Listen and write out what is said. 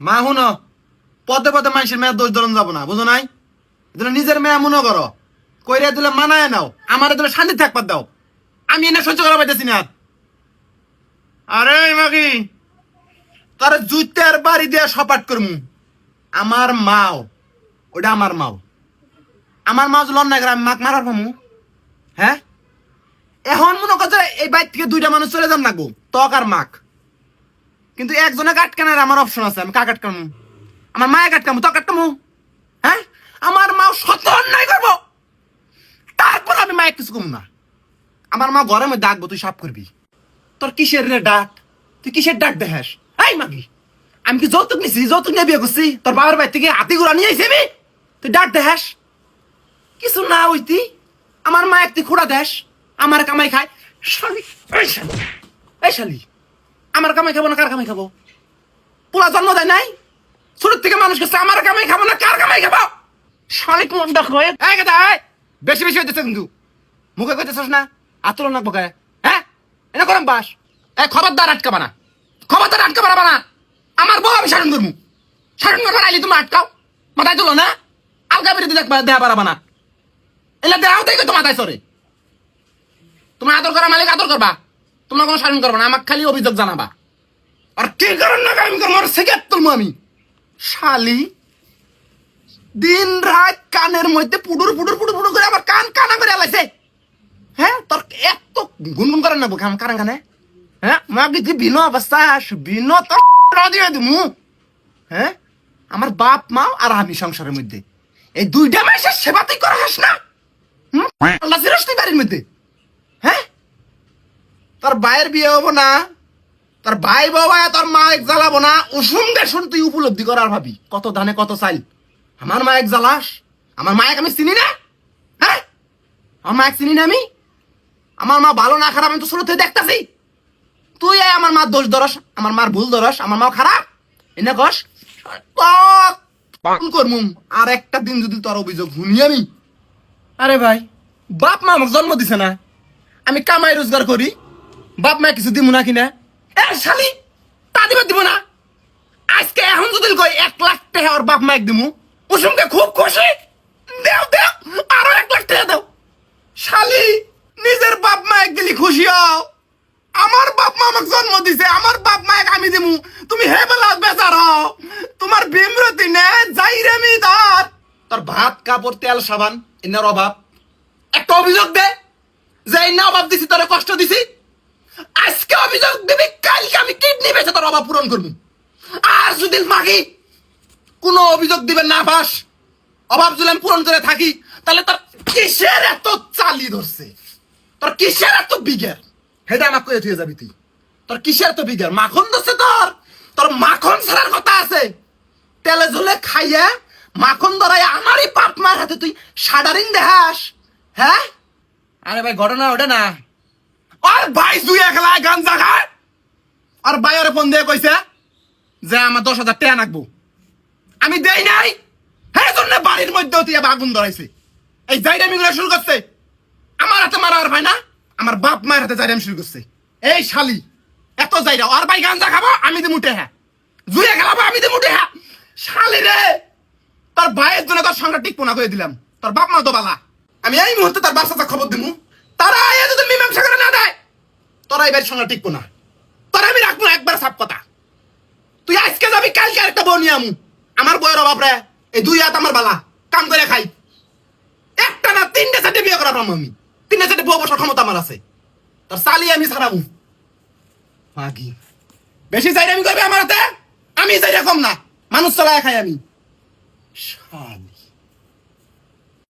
মা, শুন, পদে পদে মানুষের মেয়ের দোষ ধরন যাব না, বুঝো নাই? নিজের মেয়ে মনে করো, কইরে দিলে মানায় নাও, আমার দিলে শান্তি থাকবার দাও। আমি এনে সহ্য করা পাইতেছি না আর। মাগি, তার জুতের বাড়ি দিয়ে সপাট করমু। আমার মাও ওটা আমার মাও। আমার মা যদি অন্যায় করে, আমি মাক মারার পামু। হ্যাঁ? এখন মনে করছে এই বাইর থেকে দুইটা মানুষ চলে যান না গো তক আর মাক। কিন্তু একজনে কাটকানোর আমার অপশন আছে, আমি কাক আটকামু আমার মায়ে কাটকামু, তক আটকামু হ্যাঁ? আমার মা শত অন্যায় করব। তারপর আমি মায়ের কিছু কমু না। আমার মা ঘরের মধ্যে ডাকবো, তুই সাফ করবি। তোর কিসের রে ডাক? তুই কিসের ডাক দেখাস? এই মাগি, আমি কি যৌতুক নিছি? যৌতুক নিয়ে বিয়ে করছি? তোর বাবার বাড়ি থেকে হাতি গুড়া নিয়ে আইসি তুই ডাক দেখাস। কিছু না ওই হইতি, আমার মা একটি খোড়া দেশ আমার কামাই খায়। শালি, এই শালি এই শালি। আমার কামাই খাব না কার কামাই খাব? পোলা জন্ম দেয় নাই? ছোট থেকে মানুষ কাছে আমার কামাই খাব না কার কামাই খাব? শালি কোন দেখো এই কথা বেশি বেশি হইতেছে কিন্তু। মুখে কইতেছস না আতর না বকায়। হ্যাঁ? এনে করম বাস। এই খবরদার আটকাবা না। খবরদার আটকাবা না আমার বউ আমি শাসন করব শাসন করবার আইলি তুমি আটকাও। মাথায় তুলো না। আলগা বেরিয়ে দেখবা দেহা পারাবা না। এলা দেহাও তাই তো মাথায় সরে। তোমার আদর করা মালিক আদর করবা। তোমরা কোনো শাসন করবা না। আমাকে খালি অভিযোগ জানাবা। আর কি কারণ না আমি আর সেকেট তুলবো আমি? শালি দিন রাত কানের মধ্যে পুডুর পুডুর পুডুর পুডুর করে আমার কান কানা করে আলাইছে। হ্যাঁ তোর এত গুনগুন করেন না বুকে আমার কান কানে? হ্যাঁ মা কি বিনো অবস্থা বিনো তো দিয়ে দিমু। হ্যাঁ আমার বাপ মা আর আমি সংসারের মধ্যে। এই দুইটা মাসের সেবা তুই করা হাস না? আল্লাহ তুই বাড়ির মধ্যে। হ্যাঁ? তোর ভাইয়ের বিয়ে হব না। তোর ভাই বাবা তোর মা এক জ্বালাবো না উসুম দেশুন তুই উপলব্ধি করার ভাবি। কত ধানে কত চাইল। আমার মা এক জ্বালাস? আমার মায়ের আমি চিনি না? হ্যাঁ? আমার মায়ের চিনি না আমি? আমার মা ভালো না খারাপ আমি তো থেকে দেখতাছি। তুই আয় আমার মার দোষ ধরস আমার মার ভুল ধরস আমার মা খারাপ। এনে কস। করমু। আর একটা দিন যদি তোর অভিযোগ শুনি আমি। আরে ভাই বাপ মা আমাকে জন্ম দিছে না। আমি কামাই রোজগার করি। বাপ মা কিছু দিব না কিনা। এ, শালি, তা দিবা দিব না। আজকে এখন যদি কই এক লাখ টাকা ওর বাপ মাইক দিমু, কুসুমকে খুব খুশি। দেও দেও, আরও এক লাখ টাকা দাও। শালি, নিজের বাপ মাইক গেলি খুশি হও। আমার বাপ মা আমাকে জন্ম দিছে, আমার বাপ মাইক আমি দিমু। তুমি হে বেলা বেচার হও। তোমার বিমরতি নে যাই রে মি তার তোর ভাত কাপড় তেল, সাবান এনার অভাব একটা অভিযোগ দে, যে না অভাব দিছি তোরে কষ্ট দিছি। আজকে অভিযোগ দিবি কালকে আমি কিডনি বেচে তোর অভাব পূরণ করব। আর যদি মাগি কোনো অভিযোগ দিবে না পাস, অভাব যদি আমি পূরণ করে থাকি, তাহলে তোর কিসের এত চালি ধরছে? তোর কিসের এত বিঘের হেটা আমাকে থুয়ে যাবি তুই। তোর কিসের এত বিঘের মাখন ধরছে তোর। তোর মাখন ছাড়ার কথা আছে। তেলে ঝুলে খাইয়া মাখন ধরাই আমারই পাপ মার হাতে তুই সাডারিং দেখাস। হ্যাঁ? আরে ভাই, ঘটনা ওটা না। আর ভাই তুই একলা গাঞ্জা খায় আর ভাই ওরে ফোন দিয়ে কইছে যে আমার দশ হাজার টাকা নাকবো। আমি দেই নাই। হ্যাঁ জন্য বাড়ির মধ্যে তুই আগুন ধরাইছে। এই জাইরামি গুলো শুরু করছে। আমার হাতে মারা আর ভাই না, আমার বাপ মায়ের হাতে জাইরাম শুরু করছে। এই শালি, এত জাইরা আর ভাই গাঞ্জা খাব আমি দি মুটে হ্যাঁ। জুয়ে খেলাবো, আমি দি মুটে হ্যাঁ। শালি রে! তোর ভাইয়ের জন্য তোর সংসার টিকবো না করে দিলাম। তোর বাপ মা তো বালা। আমি এই মুহূর্তে তার বাচ্চা খবর দিমু। তারা যদি মীমাংসা করে না দেয়, তোরা এবার সংসার টিকবো না। তোরা আমি রাখব একবার সাপ কথা। তুই আজকে যাবি, কালকে আরেকটা বউ নিয়ে আমু। আমার বউয়ের অভাব রে, এই দুই হাত আমার বালা, কাম করে খাই। একটা না তিনটে চারটে বিয়ে করা পারব আমি। তিনটে চারটে বউ বসার ক্ষমতা আমার আছে। তোর আমি ছাড়াবো। মাগি বেশি চাইলে আমি করবি আমার হাতে? আমি চাইলে কম না। মানুষ চলায় খাই আমি।